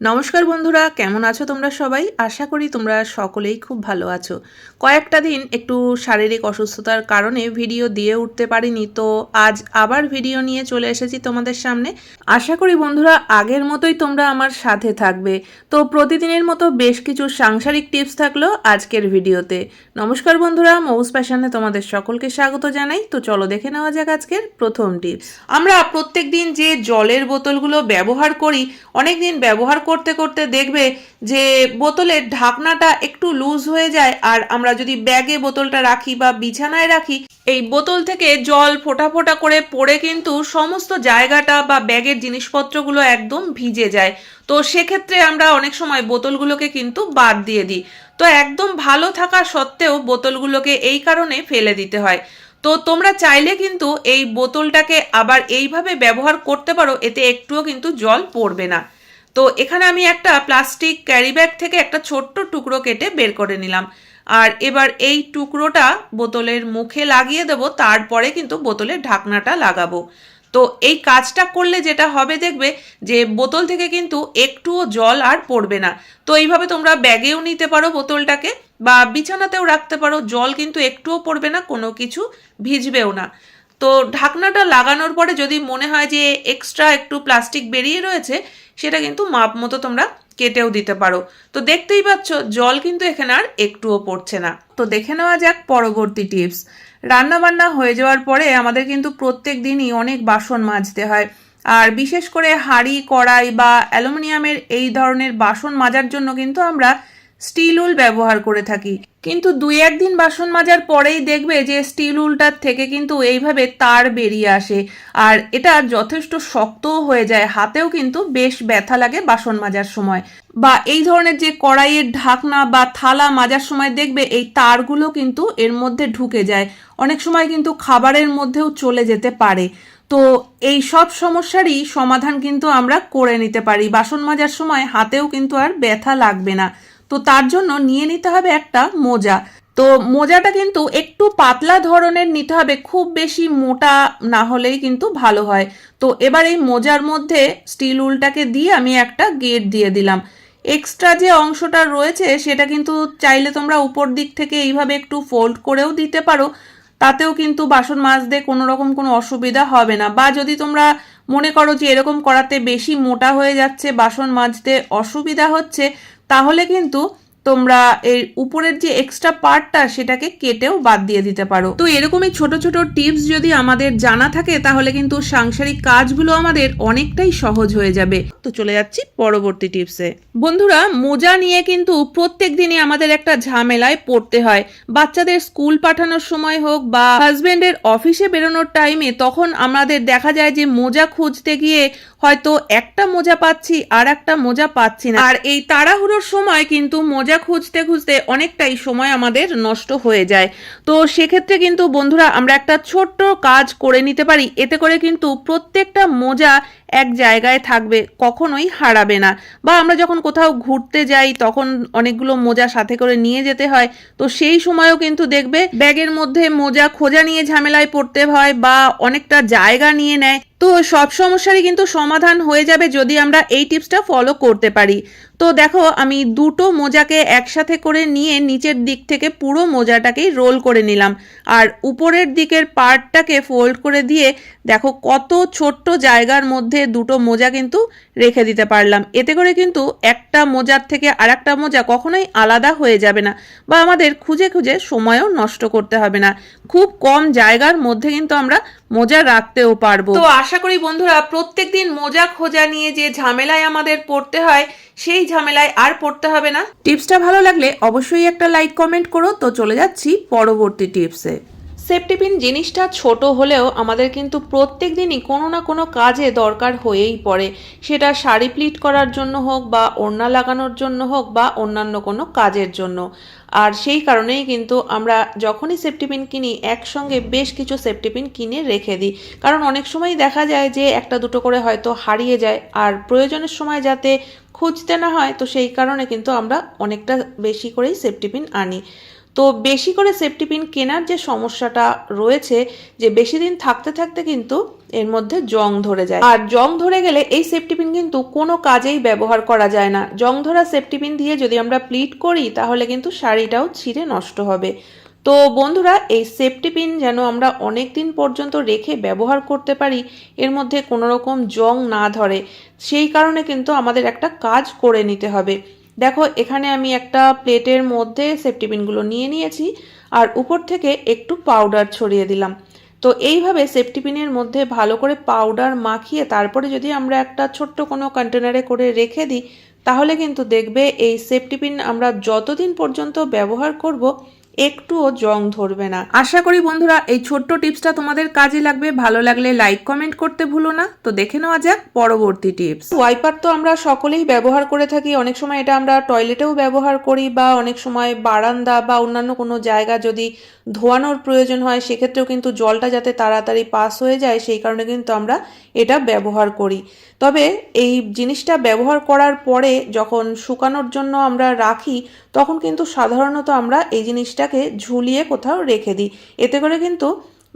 নমস্কার বন্ধুরা, কেমন আছো তোমরা সবাই? আশা করি তোমরা সকলেই খুব ভালো আছো। কয়েকটা দিন একটু শারীরিক অসুস্থতার কারণে ভিডিও দিয়ে উঠতে পারিনি, তো আজ আবার ভিডিও নিয়ে চলে এসেছি তোমাদের সামনে। আশা করি বন্ধুরা, আগের মতোই তোমরা আমার সাথে থাকবে। তো প্রতিদিনের মতো বেশ কিছু সাংসারিক টিপস থাকল আজকের ভিডিওতে। নমস্কার বন্ধুরা, মৌস প্যাশনে তোমাদের সকলকে স্বাগত জানাই। তো চলো দেখে নেওয়া যাক আজকের প্রথম টিপস। আমরা প্রত্যেক দিন যে জলের বোতলগুলো ব্যবহার করি অনেক দিন ব্যবহার করতে করতে দেখবে যে বোতলের ঢাকনাটা একটু লুজ হয়ে যায়। আর আমরা যদি ব্যাগে বোতলটা রাখি বা বিছানায় রাখি, এই বোতল থেকে জল ফোটা ফোটা করে পড়ে কিন্তু সমস্ত জায়গাটা বা ব্যাগের জিনিসপত্রগুলো একদম ভিজে যায়। তো সেক্ষেত্রে আমরা অনেক সময় বোতলগুলোকে কিন্তু বাদ দিয়ে দিই। তো একদম ভালো থাকা সত্ত্বেও বোতলগুলোকে এই কারণে ফেলে দিতে হয়। তো তোমরা চাইলে কিন্তু এই বোতলটাকে আবার এইভাবে ব্যবহার করতে পারো, এতে একটুও কিন্তু জল পড়বে না। তো এখানে আমি একটা প্লাস্টিক ক্যারি ব্যাগ থেকে একটা ছোট্ট টুকরো কেটে বের করে নিলাম। আর এবার এই টুকরোটা বোতলের মুখে লাগিয়ে দেবো, তারপরে কিন্তু বোতলের ঢাকনাটা লাগাবো। তো এই কাজটা করলে যেটা হবে দেখবে যে বোতল থেকে কিন্তু একটুও জল আর পড়বে না। তো এইভাবে তোমরা ব্যাগেও নিতে পারো বোতলটাকে, বা বিছানাতেও রাখতে পারো, জল কিন্তু একটুও পড়বে না, কোনো কিছু ভিজবেও না। তো ঢাকনাটা লাগানোর পরে যদি মনে হয় যে এক্সট্রা একটু প্লাস্টিক বেরিয়ে রয়েছে, সেটা কিন্তু মাপ মতো তোমরা কেটেও দিতে পারো। তো দেখতেই পাচ্ছ, জল কিন্তু এখানে আর একটুও পড়ছে না। তো দেখে নেওয়া যাক পরবর্তী টিপস রান্না বান্না হয়ে যাওয়ার পরে আমাদের কিন্তু প্রত্যেক দিনই অনেক বাসন মাজতে হয়। আর বিশেষ করে হাঁড়ি, কড়াই বা অ্যালুমিনিয়ামের এই ধরনের বাসন মাজার জন্য কিন্তু আমরা স্টিল উল ব্যবহার করে থাকি। কিন্তু দুই একদিন বাসন মাজার পরেই দেখবে যে স্টিল উলটার থেকে কিন্তু এইভাবে তার বেরিয়ে আসে। আর এটা যথেষ্ট শক্তও হয়ে যায়, হাতেও কিন্তু বেশ ব্যথা লাগে বাসন মাজার সময়। বা এই ধরনের যে কড়াইয়ের ঢাকনা বা থালা মাজার সময় দেখবে এই তারগুলো কিন্তু এর মধ্যে ঢুকে যায়। অনেক সময় কিন্তু খাবারের মধ্যেও চলে যেতে পারে। তো এই সব সমস্যারই সমাধান কিন্তু আমরা করে নিতে পারি। বাসন মাজার সময় হাতেও কিন্তু আর ব্যথা লাগবে না। তো তার জন্য নিয়ে নিতে হবে একটা মোজা। তো মোজাটা কিন্তু একটু পাতলা ধরনের নিতে হবে, খুব বেশি মোটা না হলেই কিন্তু ভালো হয়। তো এবার এই মোজার মধ্যে স্টিল উলটাকে দিয়ে আমি একটা গেট দিয়ে দিলাম। এক্সট্রা যে অংশটা রয়েছে সেটা কিন্তু চাইলে তোমরা উপর দিক থেকে এইভাবে একটু ফোল্ড করেও দিতে পারো। তাতেও কিন্তু বাসন মাজতে কোনো রকম কোনো অসুবিধা হবে না। বা যদি তোমরা মনে করো যে এরকম করাতে বেশি মোটা হয়ে যাচ্ছে, বাসন মাজতে অসুবিধা হচ্ছে তাহলে কিন্তু তোমরা এর উপরের যে এক্সট্রা পার্টটা সেটাকে কেটেও বাদ দিয়ে দিতে পারো। তো এরকমই ছোট ছোট টিপস যদি আমাদের জানা থাকে, তাহলে কিন্তু সাংসারিক কাজগুলো আমাদের অনেকটাই সহজ হয়ে যাবে। তো চলে যাচ্ছি পরবর্তী টিপসে বন্ধুরা, মোজা নিয়ে কিন্তু প্রত্যেক দিনই আমাদের একটা ঝামেলায় পড়তে হয়। বাচ্চাদের স্কুল পাঠানোর সময় হোক বা হাজবেন্ডের অফিসে বেরোনোর টাইমে তখন আমাদের দেখা যায় যে মোজা খুঁজতে গিয়ে হয়তো একটা মোজা পাচ্ছি আর একটা মোজা পাচ্ছি না। আর এই তাড়াহুড়োর সময় কিন্তু মোজা খুঁজতে খুঁজতে অনেকটাই সময় আমাদের নষ্ট হয়ে যায়। তো সেক্ষেত্রে কিন্তু বন্ধুরা আমরা একটা ছোট্ট কাজ করে নিতে পারি। এতে করে কিন্তু প্রত্যেকটা মোজা এক জায়গায় থাকবে, কখনোই হারাবে না। বা আমরা যখন কোথাও ঘুরতে যাই, তখন অনেকগুলো মোজা সাথে করে নিয়ে যেতে হয়। তো সেই সময়ও কিন্তু দেখবে, ব্যাগের মধ্যে মোজা খোঁজা নিয়ে ঝামেলায় পড়তে হয় বা অনেকটা জায়গা নিয়ে নেয়। তো সব সমস্যারই কিন্তু সমাধান হয়ে যাবে যদি আমরা এই টিপসটা ফলো করতে পারি। তো দেখো, আমি দুটো মোজাকে একসাথে করে নিয়ে নিচের দিক থেকে পুরো মোজাটাকেই রোল করে নিলাম। আর উপরের দিকের পার্টটাকে ফোল্ড করে দিয়ে দেখো, কত ছোট্ট জায়গার মধ্যে দুটো মোজা কিন্তু রেখে দিতে পারলাম। এতে করে কিন্তু একটা মোজার থেকে আর একটা মোজা কখনোই আলাদা হয়ে যাবে না বা আমাদের খুঁজে খুঁজে সময়ও নষ্ট করতে হবে না। খুব কম জায়গার মধ্যে কিন্তু আমরা মোজা রাখতেও পারব। তো আশা করি বন্ধুরা প্রত্যেক দিন মোজা খোঁজা নিয়ে যে ঝামেলায় আমাদের পড়তে হয় সেই ঝামেলায় আর পড়তে হবে না। টিপসটা ভালো লাগলে অবশ্যই একটা লাইক কমেন্ট করো। তো চলে যাচ্ছি পরবর্তী টিপসে। সেফটিপিন জিনিসটা ছোট হলেও আমাদের কিন্তু প্রত্যেক দিনই কোনো না কোনো কাজে দরকার হয়েই পড়ে। সেটা শাড়ি প্লিট করার জন্য হোক বা ওড়না লাগানোর জন্য হোক বা অন্যান্য কোনো কাজের জন্য। আর সেই কারণেই কিন্তু আমরা যখনই সেফটিপিন কিনি, একসঙ্গে বেশ কিছু সেফটিপিন কিনে রেখে দিই। কারণ অনেক সময় দেখা যায় যে একটা দুটো করে হয়তো হারিয়ে যায়। আর প্রয়োজনের সময় যাতে খুঁজতে না হয়, তো সেই কারণে কিন্তু আমরা অনেকটা বেশি করেই সেফটিপিন আনি। তো বেশি করে সেফটি পিন কেনার যে সমস্যাটা রয়েছে, যে বেশি দিন থাকতে থাকতে কিন্তু এর মধ্যে জং ধরে যায়। আর জং ধরে গেলে এই সেফটি পিন কিন্তু কোনো কাজেই ব্যবহার করা যায় না। জং ধরা সেফটি পিন দিয়ে যদি আমরা প্লিট করি, তাহলে কিন্তু শাড়িটাও ছিঁড়ে নষ্ট হবে। তো বন্ধুরা, এই সেফটি পিন যেন আমরা অনেক দিন পর্যন্ত রেখে ব্যবহার করতে পারি, এর মধ্যে কোনো রকম জং না ধরে, সেই কারণে কিন্তু আমাদের একটা কাজ করে নিতে হবে। দেখো, এখানে আমি একটা প্লেটের মধ্যে সেফটি পিনগুলো নিয়ে নিয়েছি, আর উপর থেকে একটু পাউডার ছড়িয়ে দিলাম। তো এইভাবে সেফটি পিনের মধ্যে ভালো করে পাউডার মাখিয়ে তারপরে যদি আমরা একটা ছোট্ট কোনো কন্টেনারে করে রেখে দিই, তাহলে কিন্তু দেখবে এই সেফটি পিন আমরা যতদিন পর্যন্ত ব্যবহার করব একটুও জং ধরবে না। আশা করি বন্ধুরা এই ছোট্ট টিপসটা তোমাদের কাজে লাগবে। ভালো লাগলে লাইক, কমেন্ট করতে ভুলো না। তো দেখে নেওয়া যাক পরবর্তী টিপস। ওয়াইপার তো আমরা সকলেই ব্যবহার করে থাকি। অনেক সময় এটা আমরা টয়লেটেও ব্যবহার করি বা অনেক সময় বারান্দা বা অন্যান্য কোনো জায়গা যদি ধোয়ানোর প্রয়োজন হয়, সেক্ষেত্রেও কিন্তু জলটা যাতে তাড়াতাড়ি পাস হয়ে যায়, সেই কারণে কিন্তু আমরা এটা ব্যবহার করি। তবে এই জিনিসটা ব্যবহার করার পরে যখন শুকানোর জন্য আমরা রাখি, তখন কিন্তু সাধারণত আমরা এই জিনিসটাকে ঝুলিয়ে কোথাও রেখে দিই। এতে করে কিন্তু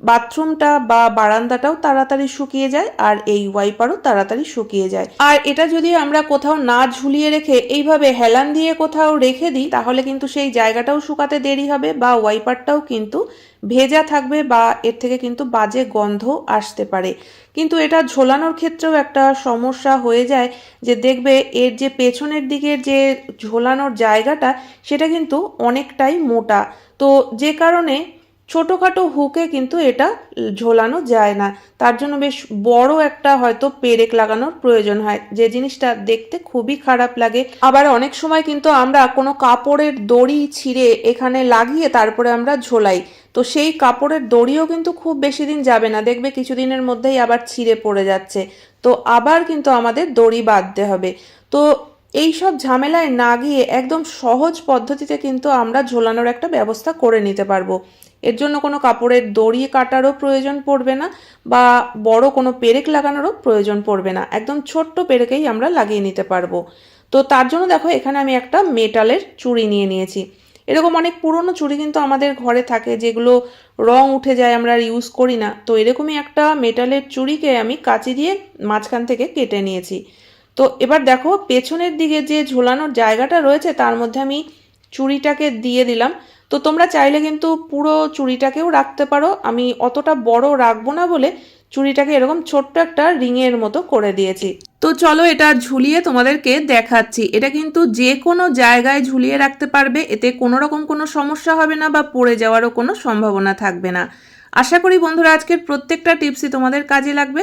বাথরুমটা বা বারান্দাটাও তাড়াতাড়ি শুকিয়ে যায় আর এই ওয়াইপারও তাড়াতাড়ি শুকিয়ে যায়। আর এটা যদি আমরা কোথাও না ঝুলিয়ে রেখে এইভাবে হেলান দিয়ে কোথাও রেখে দিই, তাহলে কিন্তু সেই জায়গাটাও শুকাতে দেরি হবে বা ওয়াইপারটাও কিন্তু ভেজা থাকবে বা এর থেকে কিন্তু বাজে গন্ধ আসতে পারে। কিন্তু এটা ঝোলানোর ক্ষেত্রেও একটা সমস্যা হয়ে যায় যে দেখবে এর যে পেছনের দিকের যে ঝোলানোর জায়গাটা, সেটা কিন্তু অনেকটাই মোটা। তো যে কারণে ছোটোখাটো হুকে কিন্তু এটা ঝোলানো যায় না। তার জন্য বেশ বড় একটা হয়তো পেরেক লাগানোর প্রয়োজন হয়। যে জিনিসটা দেখতে খুবই খারাপ লাগে। আবার অনেক সময় কিন্তু আমরা কোনো কাপড়ের দড়ি ছিঁড়ে এখানে লাগিয়ে তারপরে আমরা ঝোলাই। তো সেই কাপড়ের দড়িও কিন্তু খুব বেশি দিন যাবে না। দেখবে কিছুদিনের মধ্যেই আবার ছিঁড়ে পড়ে যাচ্ছে। তো আবার কিন্তু আমাদের দড়ি বাঁধতে হবে। তো এই সব ঝামেলায় না গিয়ে একদম সহজ পদ্ধতিতে কিন্তু আমরা ঝোলানোর একটা ব্যবস্থা করে নিতে পারব। এর জন্য কোনো কাপড়ের দড়ি কাটারও প্রয়োজন পড়বে না বা বড় কোনো পেরেক লাগানোরও প্রয়োজন পড়বে না। একদম ছোট্ট পেরেকেই আমরা লাগিয়ে নিতে পারব। তো তার জন্য দেখো, এখানে আমি একটা মেটালের চুড়ি নিয়ে নিয়েছি। এরকম অনেক পুরনো চুড়ি কিন্তু আমাদের ঘরে থাকে, যেগুলো রং উঠে যায়, আমরা ইউজ করি না। তো এরকমই একটা মেটালের চুড়িকে আমি কাঁচি দিয়ে মাঝখান থেকে কেটে নিয়েছি। তো এবার দেখো, পেছনের দিকে যে ঝোলানোর জায়গাটা রয়েছে, তার মধ্যে আমি চুড়িটাকে দিয়ে দিলাম। তো তোমরা চাইলে কিন্তু পুরো চুড়িটাকেও রাখতে পারো। আমি অতটা বড় রাখব না বলে চুড়িটাকে এরকম ছোট্ট একটা রিংয়ের মতো করে দিয়েছি। তো চলো এটা ঝুলিয়ে তোমাদেরকে দেখাচ্ছি। এটা কিন্তু যে কোনো জায়গায় ঝুলিয়ে রাখতে পারবে। এতে কোনো রকম কোনো সমস্যা হবে না বা পড়ে যাওয়ারও কোনো সম্ভাবনা থাকবে না। আশা করি বন্ধুরা আজকের প্রত্যেকটা টিপসই তোমাদের কাজে লাগবে।